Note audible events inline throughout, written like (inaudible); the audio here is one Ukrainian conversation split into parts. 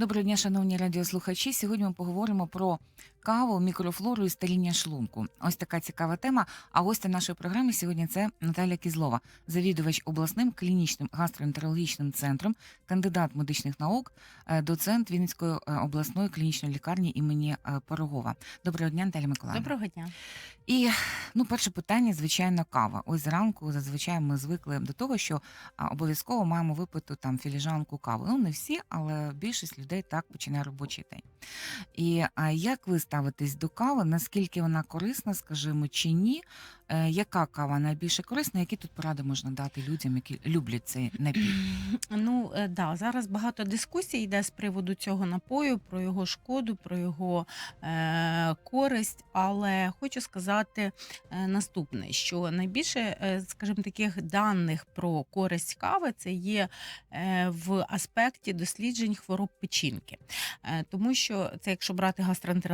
Доброго дня, шановні радіослухачі. Сьогодні ми поговоримо про каву, мікрофлору і старіння шлунку. Ось така цікава тема. А гостя нашої програми сьогодні це Наталя Кізлова, завідувач обласним клінічним гастроентерологічним центром, кандидат медичних наук, е, доцент Вінницької е, обласної клінічної лікарні імені е, Порогова. Доброго дня, Наталя Миколаївна. Доброго дня. І ну, перше питання, звичайно, кава. Ось зранку зазвичай ми звикли до того, що обов'язково маємо випити там філіжанку кави. Ну не всі, але більшість людей так починає робочий день. І як ви ставитесь до кави? Наскільки вона корисна, скажімо, чи ні? Е, яка кава найбільше корисна? Які тут поради можна дати людям, які люблять цей напій? (clears throat) Ну е, да, зараз багато дискусій йде з приводу цього напою, про його шкоду, про його е, користь. Але хочу сказати е, наступне: що найбільше, скажімо, таких даних про користь кави це є в аспекті досліджень хвороб печінки. Тому що це, якщо брати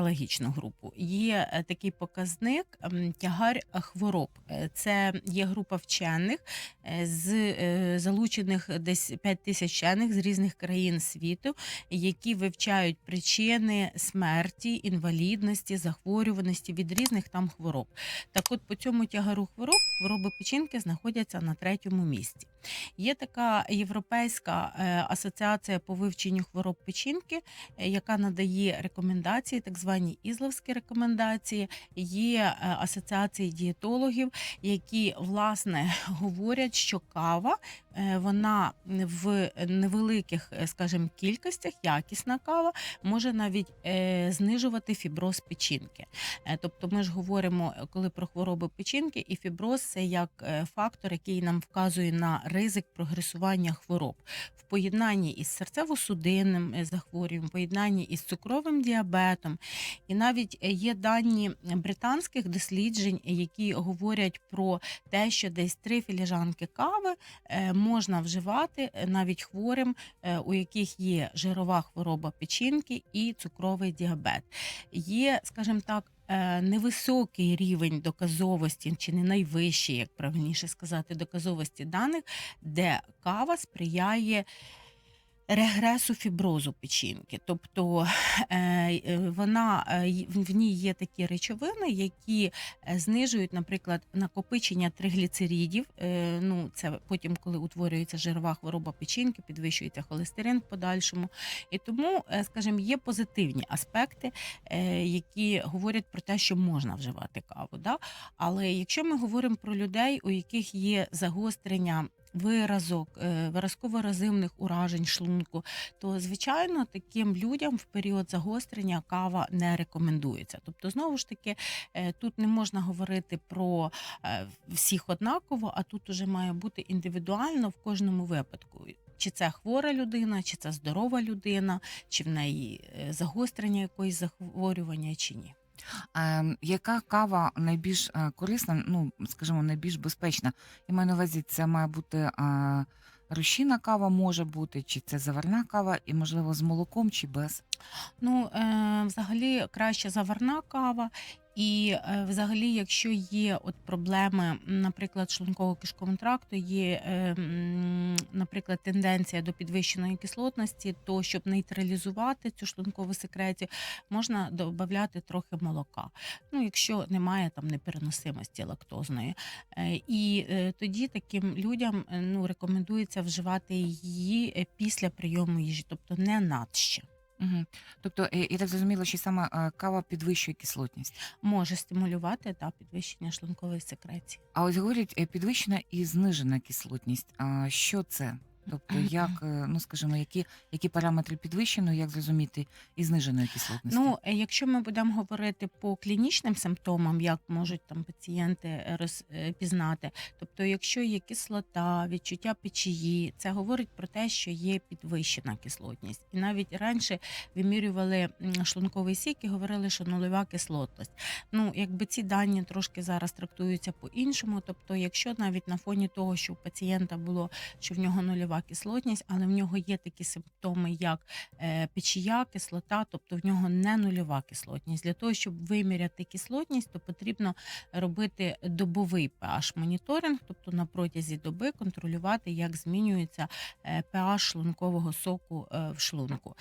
гастроентерологічну групу, є е, такий показник тягар хвороб. Е, Це є група вчених е, з е, залучених десь 5 тисяч вчених з різних країн світу, які вивчають причини смерті, інвалідності, захворюваності від різних там хвороб. Так, от по цьому тягару хвороб хвороби печінки знаходяться на третьому місці. Є така європейська е, асоціація по вивченню хвороб печінки, е, яка надає рекомендації, так звані ізловські рекомендації. Є е, асоціації дієтологів, які власне (laughs) говорять, що кава е, вона в невеликих, е, скажімо, кількостях, якісна кава може навіть знижувати фіброз печінки. Тобто, ми ж говоримо, коли про хвороби печінки, і фіброз це як фактор, який нам вказує на ризик прогресування хвороб в поєднанні із серцево-судинним захворюванням, в поєднанні із цукровим діабетом. І навіть е, є дані британських досліджень, які говорять про те, що десь три філіжанки кави е, можна вживати е, навіть хворим, у яких є жирова хвороба печінки і цукровий діабет. Є, скажімо так, невисокий рівень доказовості, чи не найвищий, як правильніше сказати, доказовості даних, де кава сприяє. Регресу фіброзу печінки, тобто е, е, вона е, в ній є такі речовини, які знижують, наприклад, накопичення тригліцеридів. Е, ну це потім, коли утворюється жирова хвороба печінки, підвищується холестерин в подальшому. І тому, скажімо, є позитивні аспекти, які говорять про те, що можна вживати каву. Да? Але якщо ми говоримо про людей, у яких є загострення. Виразок, е, виразково-разивних уражень шлунку, то звичайно таким людям в період загострення кава не рекомендується. Тобто, знову ж таки, е, тут не можна говорити про е, всіх однаково, а тут уже має бути індивідуально в кожному випадку. Чи це хвора людина, чи це здорова людина, чи в неї загострення якоїсь захворювання, чи ні. Е, яка кава найбільш е, корисна, ну скажімо, найбільш безпечна? Я маю на увазі, це має бути е, розчинна кава, може бути, чи це заварна кава, і можливо з молоком чи без. Ну, е, взагалі краще заварна кава. І е, взагалі, якщо є от проблеми, наприклад, шлунково-кишкового тракту, є, е, наприклад, тенденція до підвищеної кислотності, то щоб нейтралізувати цю шлункову секрецію, можна додати трохи молока. Ну, якщо немає там непереносимості лактозної. І тоді таким людям ну, рекомендується вживати її після прийому їжі, тобто не надще. Угу. Тобто, е, я так зрозуміла, що саме е, кава підвищує кислотність. може стимулювати та підвищення шлункової секреції. А ось говорять е, підвищена і знижена кислотність. А що це? Тобто, як, е, ну скажімо, які, які параметри підвищеної, як зрозуміти і зниженої кислотності? Ну, е, якщо ми будемо говорити по клінічним симптомам, як можуть там пацієнти розпізнати, тобто, якщо є кислота, відчуття печії, це говорить про те, що є підвищена кислотність. І навіть раніше вимірювали шлунковий сік і говорили, що нульова кислотність. Ну, якби ці дані трошки зараз трактуються по-іншому. Тобто, якщо навіть на фоні того, що у пацієнта було, що в нього нульова нульова кислотність, але в нього є такі симптоми, як е, печія, кислота, тобто в нього не нульова кислотність. Для того, щоб виміряти кислотність, то потрібно робити добовий pH моніторинг, тобто на протязі доби контролювати, як змінюється е, pH шлункового соку е, в шлунку.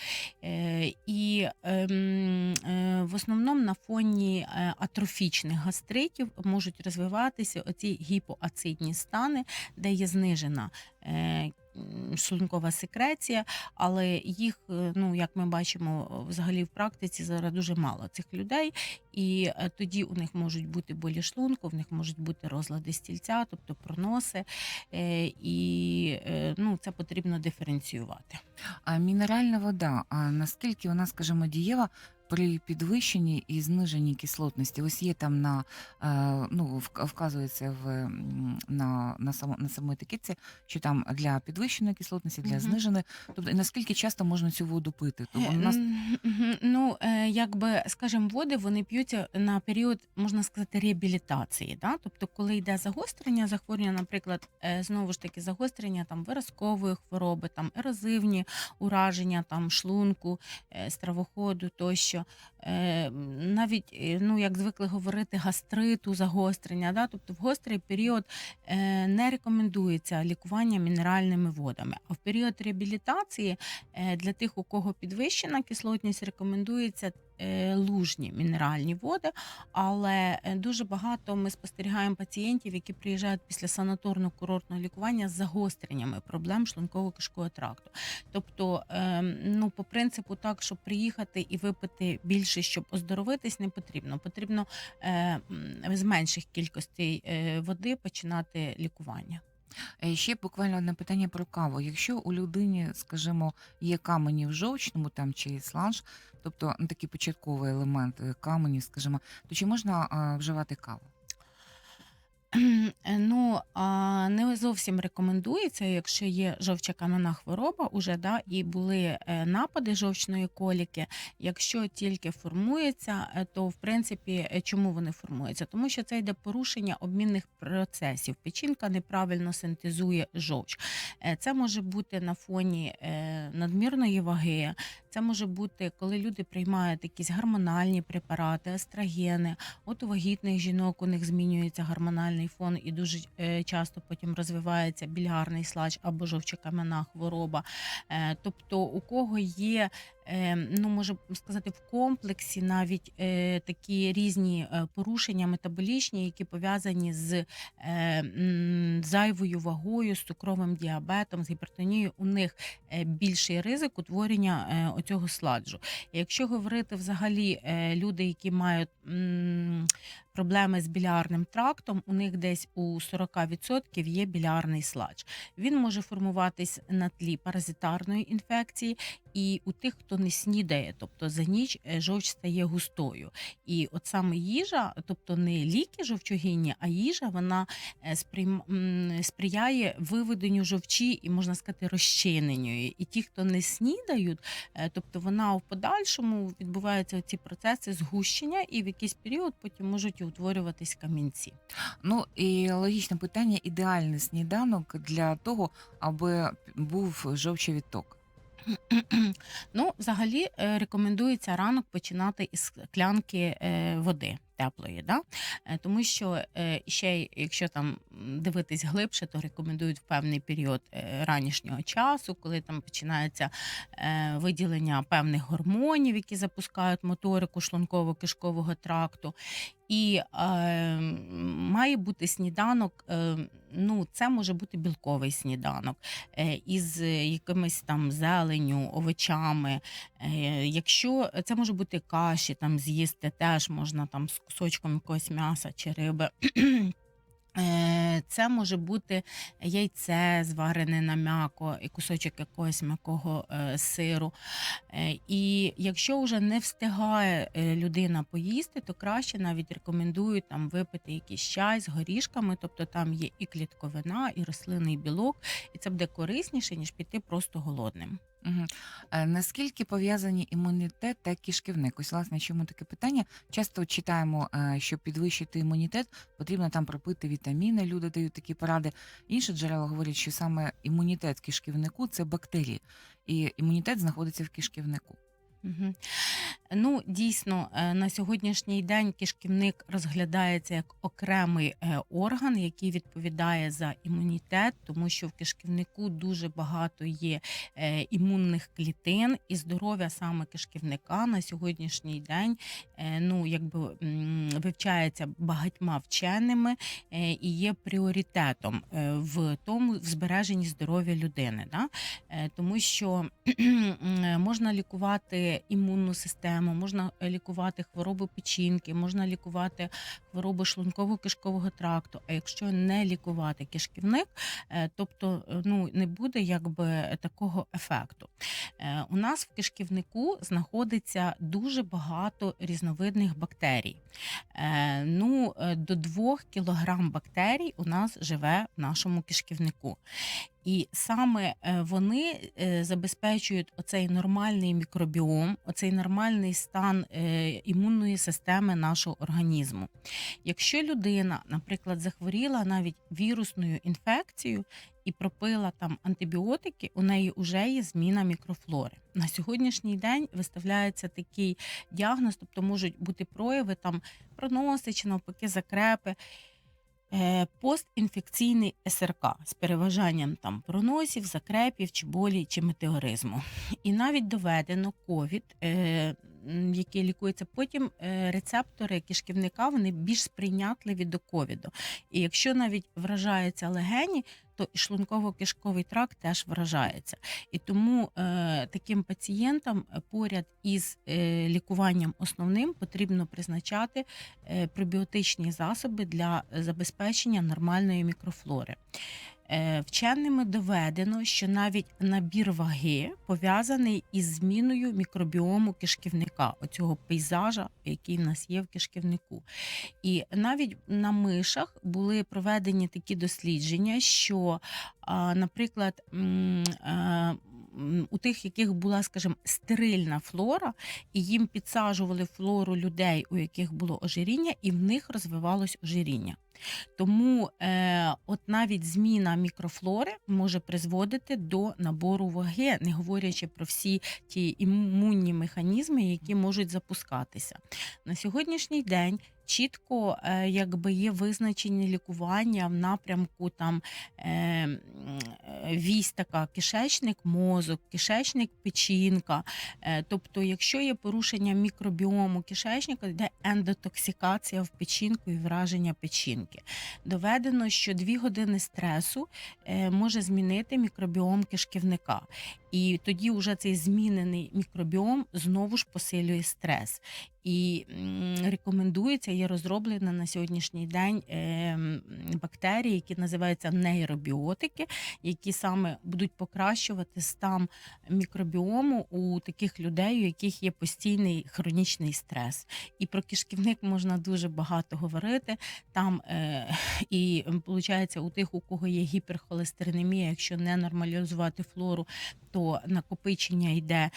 Е, І ем, е, в основному на фоні е, атрофічних гастритів можуть розвиватися оці гіпоацидні стани, де є знижена е, шлункова секреція, але їх, е, ну як ми бачимо, взагалі в практиці зараз дуже мало цих людей, і е, тоді у них можуть бути болі шлунку, в них можуть бути розлади стільця, тобто проноси, е, і е, ну, це потрібно диференціювати. А мінеральна вода, а наскільки вона, скажімо, дієва при підвищенні і зниженні кислотності? Ось є там на е, ну вказується в на, на само на самій етикетці, що там для підвищеної кислотності, для Мгм. зниженої. Тобто, наскільки часто можна цю воду пити? Тому у нас. Ну, е, якби, скажімо, води вони п'ються на період, можна сказати, реабілітації. Да? Тобто, коли йде загострення, захворювання, наприклад, е, знову ж таки, загострення там виразкової хвороби, там ерозивні ураження там шлунку, стравоходу тощо. Е, Навіть, е, ну, як звикли говорити, гастриту, загострення. Да? Тобто в гострий період е, не рекомендується лікування мінеральними водами. А в період реабілітації Для тих, у кого підвищена кислотність, рекомендується лужні мінеральні води, але е, дуже багато ми спостерігаємо пацієнтів, які приїжджають після санаторно-курортного лікування з загостреннями проблем шлунково-кишкового тракту. Тобто, е, ну по принципу, так, щоб приїхати і випити більше, щоб оздоровитись, не потрібно. Потрібно е, з менших кількостей е, води починати лікування. Е, Ще буквально одне питання про каву. Якщо у людині, скажімо, є камені в жовчному там чи сланж, тобто ну, такий початковий елемент е, камені, скажімо, то чи можна вживати каву? Е, Ну, не зовсім рекомендується, якщо є жовчокам'яна хвороба, уже да, і були е, напади жовчної коліки. Якщо тільки формується, е, то в принципі чому вони формуються? Тому що це йде порушення обмінних процесів. Печінка неправильно синтезує жовч. Це може бути на фоні надмірної ваги. Це може бути, коли люди приймають якісь гормональні препарати, естрогени. От у вагітних жінок у них змінюється гормональний фон і дуже е, часто потім розвивається більгарний слач або жовчокам'яна хвороба. Е, Тобто, у кого є, ну можу сказати, в комплексі навіть е, такі різні е, порушення метаболічні, які пов'язані з е, зайвою вагою, з цукровим діабетом, з гіпертонією, у них більший ризик утворення оцього сладжу. Якщо говорити взагалі люди, які мають проблеми з білярним трактом, у них десь у 40% є білярний сладж. Він може формуватись на тлі паразитарної інфекції, і у тих, хто не снідає, тобто за ніч е, жовч стає густою. І от саме їжа, тобто не ліки жовчогінні, а їжа, вона е, сприяє виведенню жовчі і можна сказати розчиненню. І ті, хто не снідають, е, тобто вона в подальшому відбуваються ці процеси згущення, і в якийсь період потім можуть утворюватись камінці. Ну і логічне питання: ідеальний сніданок для того, аби був жовчовідток. Ну, взагалі е, рекомендується ранок починати із склянки е, води теплої, да? Е, тому що е, ще якщо там дивитись глибше, то рекомендують в певний період е, ранішнього часу, коли там починається виділення певних гормонів, які запускають моторику шлунково-кишкового тракту. І е, має бути сніданок. Е, ну, це може бути білковий сніданок е, із якимись там зеленю, овочами. Е, Якщо це може бути каші, там з'їсти теж можна там з кусочком якогось м'яса чи риби. (clears throat) Е, Це може бути яйце зварене на м'яко і кусочок якогось м'якого е, сиру. І якщо вже не встигає людина поїсти, то краще навіть рекомендують там випити якийсь чай з горішками, тобто там є і клітковина, і рослинний білок, і це буде корисніше, ніж піти просто голодним. Мгм. Е, Наскільки пов'язані імунітет та кишківник? Ось, власне, чому таке питання? Часто читаємо, е, що підвищити імунітет, потрібно там пропити вітаміни, люди дають такі поради. Інші джерела говорять, що саме імунітет в кишківнику це бактерії, і імунітет знаходиться в кишківнику. Ну, дійсно, е, на сьогоднішній день кишківник розглядається як окремий е, орган, який відповідає за імунітет, тому що в кишківнику дуже багато є е, імунних клітин, і здоров'я саме кишківника на сьогоднішній день ну, якби, вивчається багатьма вченими і є пріоритетом в тому в збереженні здоров'я людини. Да? Тому що (clears throat) можна лікувати імунну систему, можна е, лікувати хвороби печінки, можна лікувати хвороби шлунково-кишкового тракту. А якщо не лікувати кишківник, е, тобто е, ну, не буде якби такого ефекту. У нас в кишківнику знаходиться дуже багато різновидних бактерій. Ну, до 2 кілограм бактерій у нас живе в нашому кишківнику. І саме вони забезпечують оцей нормальний мікробіом, оцей нормальний стан е, імунної системи нашого організму. Якщо людина, наприклад, захворіла навіть вірусною інфекцією і пропила там антибіотики, у неї вже є зміна мікрофлори. На сьогоднішній день виставляється такий діагноз, тобто можуть бути прояви там проноси чи навпаки закрепи. Е, Постінфекційний СРК з переважанням там проносів, закрепів, чи болі, чи метеоризму. І навіть доведено ковід, е, який лікується потім, е, рецептори кишківника вони більш сприйнятливі до ковіду. І якщо навіть вражаються легені, то і шлунково-кишковий тракт теж вражається. І тому е, таким пацієнтам е, поряд із е, лікуванням основним потрібно призначати е, пробіотичні засоби для забезпечення нормальної мікрофлори. Е, Вченими доведено, що навіть набір ваги пов'язаний із зміною мікробіому кишківника, оцього пейзажа, який в нас є в кишківнику. І навіть на мишах були проведені такі дослідження, що, наприклад, м, е, у тих, яких була, скажімо, стерильна флора, і їм підсаджували флору людей, у яких було ожиріння, і в них розвивалось ожиріння. Тому е, от навіть зміна мікрофлори може призводити до набору ваги, не говорячи про всі ті імунні механізми, які можуть запускатися. На сьогоднішній день чітко е, якби є визначені лікування в напрямку там е, е, вісь така кишечник, мозок, кишечник, печінка. Тобто, якщо є порушення мікробіому кишечника, йде ендотоксикація в печінку і враження печінки. Доведено, що дві години стресу може змінити мікробіом кишківника. І тоді вже цей змінений мікробіом знову ж посилює стрес. І рекомендується, є розроблена на сьогоднішній день е, бактерії, які називаються нейробіотики, які саме будуть покращувати стан мікробіому у таких людей, у яких є постійний хронічний стрес. І про кишківник можна дуже багато говорити. Там е, і виходить, у тих, у кого є гіперхолестеринемія, якщо не нормалізувати флору, то накопичення йде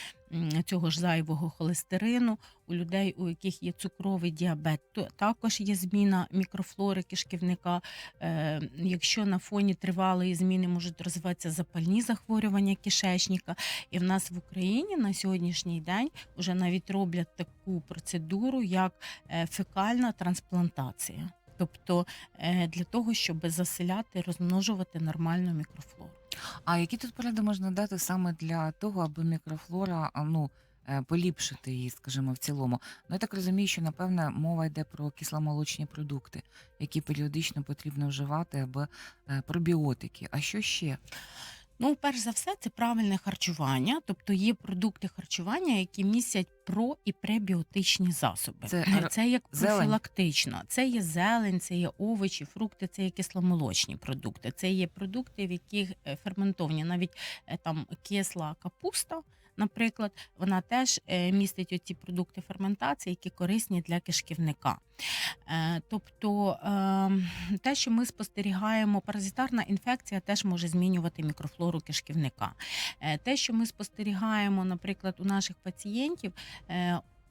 цього ж зайвого холестерину. У людей, у яких є цукровий діабет, то також є зміна мікрофлори кишківника. Е, якщо на фоні тривалої зміни можуть розвиватися запальні захворювання кишечника, і в нас в Україні на сьогоднішній день вже навіть роблять таку процедуру, як е, фекальна трансплантація. Тобто е, для того, щоб заселяти, розмножувати нормальну мікрофлору. А які тут поради можна дати саме для того, аби мікрофлора ну, е, поліпшити її, скажімо, в цілому? Ну, я так розумію, що напевне мова йде про кисломолочні продукти, які періодично потрібно вживати, аби е, пробіотики. А що ще? Ну, перш за все, це правильне харчування, тобто є продукти харчування, які містять про і пребіотичні засоби. Це Це, як профілактично. Це є зелень, це є овочі, фрукти, це є кисломолочні продукти. Це є продукти, в яких ферментовні ферментовані навіть е, там кисла капуста. Наприклад, вона теж е, містить оці продукти ферментації, які корисні для кишківника. Е, Тобто е, те, що ми спостерігаємо, паразитарна інфекція теж може змінювати мікрофлору кишківника. Те, що ми спостерігаємо, наприклад, у наших пацієнтів,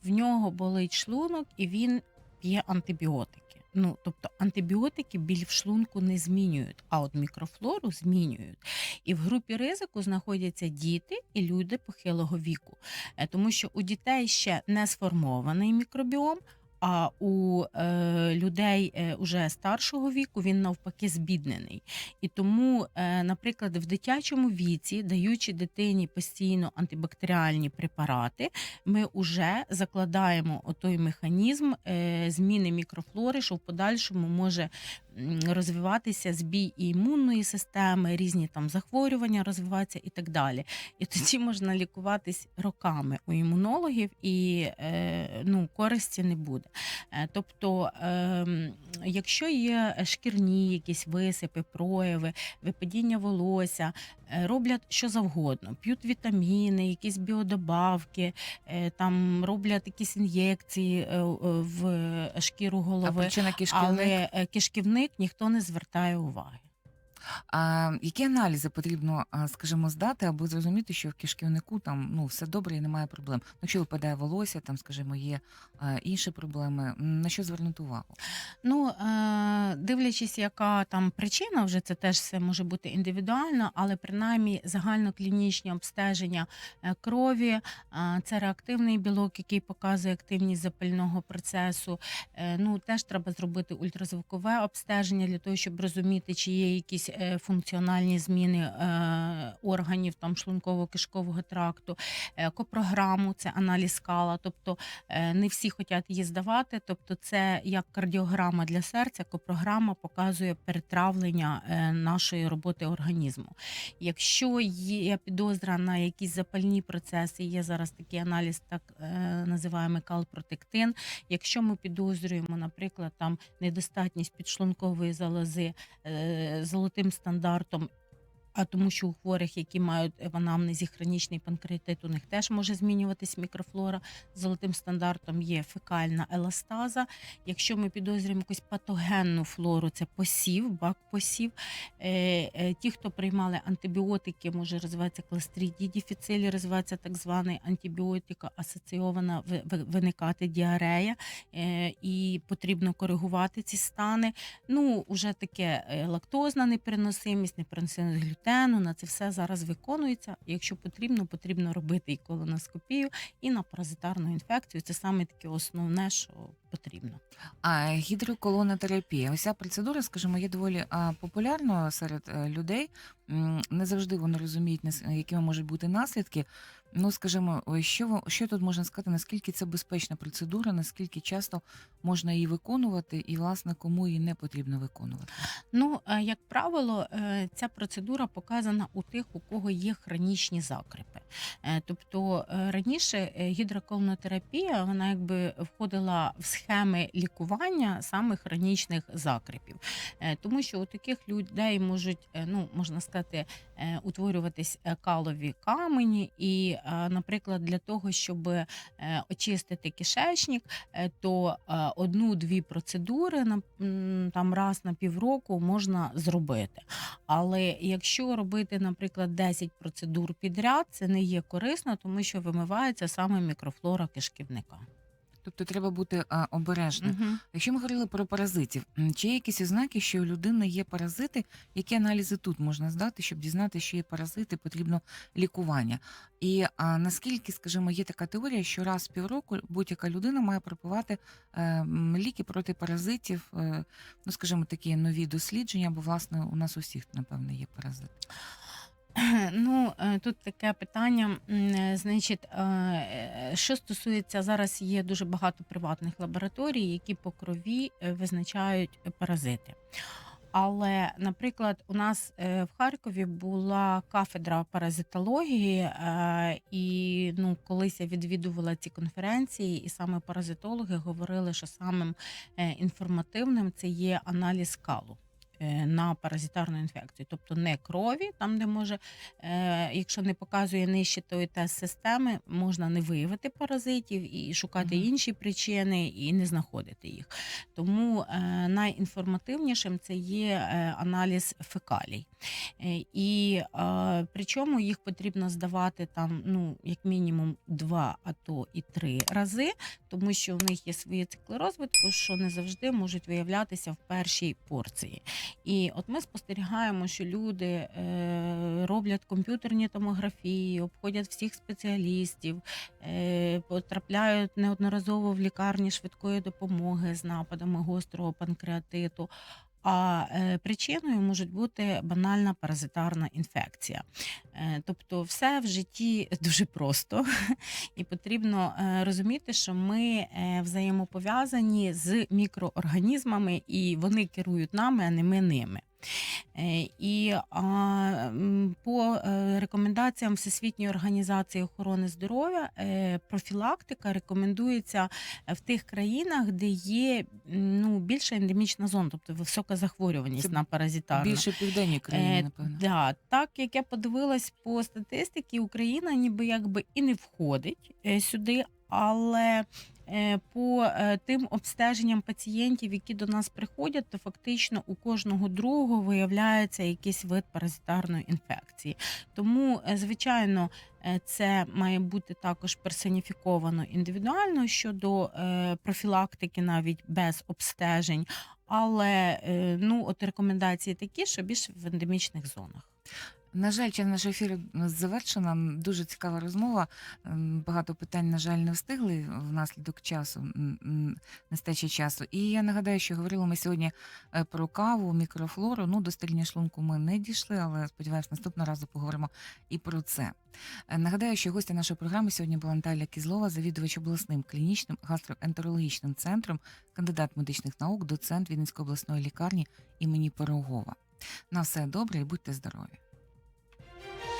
в нього болить шлунок і він п'є антибіотики. Ну, тобто антибіотики біль в шлунку не змінюють, а от мікрофлору змінюють. І в групі ризику знаходяться діти і люди похилого віку, Е, тому що у дітей ще не сформований мікробіом. А у е, людей е, уже старшого віку він навпаки збіднений. І тому, е, наприклад, в дитячому віці, даючи дитині постійно антибактеріальні препарати, ми вже закладаємо отой механізм е, зміни мікрофлори, що в подальшому може розвиватися збій і імунної системи, різні там захворювання розвиватися і так далі. І тоді можна лікуватись роками у імунологів, і е, ну, користі не буде. Е, Тобто, ем, якщо є шкірні якісь висипи, прояви, випадіння волосся, е, роблять що завгодно, п'ють вітаміни, якісь біодобавки, там роблять якісь ін'єкції в шкіру А голови. причина кишківник? Але е, ніхто не звертає уваги. А які аналізи потрібно, скажімо, здати, аби зрозуміти, що в кишківнику там ну все добре і немає проблем? Ну, Якщо випадає волосся, там, скажімо, є інші проблеми. На що звернути увагу? Ну, е, дивлячись, яка там причина, вже це теж все може бути індивідуально, але принаймні загальноклінічні обстеження е, крові, е, це реактивний білок, який показує активність запального процесу. Ну, теж треба зробити ультразвукове обстеження для того, щоб розуміти, чи є якісь функціональні зміни е, органів там шлунково-кишкового тракту, Е, копрограму, це аналіз скала. Тобто е, не всі хочуть її здавати. Тобто, це як кардіограма для серця, копрограма показує перетравлення е, нашої роботи організму. Якщо є підозра на якісь запальні процеси, є зараз такий аналіз, так е, називаємо калпротектин. Якщо ми підозрюємо, наприклад, там недостатність підшлункової залози е, золотим стандартом. А тому, що у хворих, які мають в анамнезі хронічний панкреатит, у них теж може змінюватись мікрофлора. Золотим стандартом є фекальна еластаза. Якщо ми підозрюємо якусь патогенну флору, це посів, бак посів. Е, е, ті, хто приймали антибіотики, може розвиватися кластридій дефіцилі, розвивається так званий антибіотика асоційована ви- ви- виникати діарея, е, і потрібно коригувати ці стани. Ну, уже таке лактозна непереносимість, непереносимість глютену, на це все зараз виконується. Якщо потрібно, потрібно робити і колоноскопію, і на паразитарну інфекцію. Це саме таке основне, що потрібно. А гідроколонотерапія, ось ця процедура, скажімо, є доволі популярною серед е, людей. Не завжди вони розуміють, якими можуть бути наслідки. Ну, скажімо, що, ви- що тут можна сказати, наскільки це безпечна процедура, наскільки часто можна її виконувати, і, власне, кому її не потрібно виконувати? Ну, е, як правило, е, ця процедура показана у тих, у кого є хронічні закрипи. Е, Тобто раніше гідроколонотерапія вона якби входила в схеми лікування саме хронічних закрипів, тому що у таких людей можуть, ну можна сказати, утворюватись калові камені, і, е, наприклад, для того, щоб е, очистити кишечник, е, то одну-дві процедури там раз на півроку можна зробити. Але якщо робити, наприклад, 10 процедур підряд, це не є корисно, тому що вимивається саме мікрофлора кишківника. Тобто треба бути а, обережним. Угу. Якщо ми говорили про паразитів, чи є якісь ознаки, що у людини є паразити, які аналізи тут можна здати, щоб дізнати, що є паразити, потрібно лікування? І а, наскільки, скажімо, є така теорія, що раз в півроку будь-яка людина має пропивати е, ліки проти паразитів, е, ну скажімо, такі нові дослідження, бо власне у нас усіх, напевно, є паразити. Ну, е, тут таке питання. е, Значить, е, е, що стосується зараз, є дуже багато приватних лабораторій, які по крові е, визначають е, паразити. Але, наприклад, у нас е, в Харкові була кафедра паразитології, е, і ну, колись я відвідувала ці конференції, і саме паразитологи говорили, що самим е, інформативним це є аналіз калу. Е, на паразитарну інфекцію, тобто не крові, там де може, е, якщо не показує нижче той тест системи, можна не виявити паразитів і шукати Мгм. інші причини і не знаходити їх. Тому е, найінформативнішим це є аналіз фекалій. І причому їх потрібно здавати там, ну, як мінімум, два, а то і три рази, тому що в них є свої цикли розвитку, що не завжди можуть виявлятися в першій порції. І от ми спостерігаємо, що люди е, роблять комп'ютерні томографії, обходять всіх спеціалістів, е, потрапляють неодноразово в лікарні швидкої допомоги з нападами гострого панкреатиту. А е, причиною може бути банальна паразитарна інфекція. Е, тобто, все в житті (laughs) дуже просто, і потрібно е, розуміти, що ми взаємопов'язані з мікроорганізмами, і вони керують нами, а не ми ними. Е, І по е, рекомендаціям Всесвітньої організації охорони здоров'я е, профілактика рекомендується в тих країнах, де є ну, більша ендемічна зона, тобто висока захворюваність Це на паразитарну. Більше південні країни, напевно. Да, так як я подивилась по статистиці, Україна ніби якби і не входить сюди, але по е, тим обстеженням пацієнтів, які до нас приходять, то фактично у кожного другого виявляється якийсь вид паразитарної інфекції. Тому, е, звичайно, е, це має бути також персоніфіковано індивідуально щодо е, профілактики, навіть без обстежень. Але е, ну, от рекомендації такі, що більш в ендемічних зонах. На жаль, час наш ефір завершена. Дуже цікава розмова. Багато питань, на жаль, не встигли внаслідок часу, нестачі часу. І я нагадаю, що говорили ми сьогодні е, про каву, мікрофлору. Ну, до стеління шлунку ми не дійшли, але сподіваюся, наступного разу поговоримо і про це. Е, Нагадаю, що гостя нашої програми сьогодні була Наталя Кізлова, завідувач обласним клінічним гастроентерологічним центром, кандидат медичних наук, доцент Вінницької обласної лікарні імені Пирогова. На все добре і будьте здорові!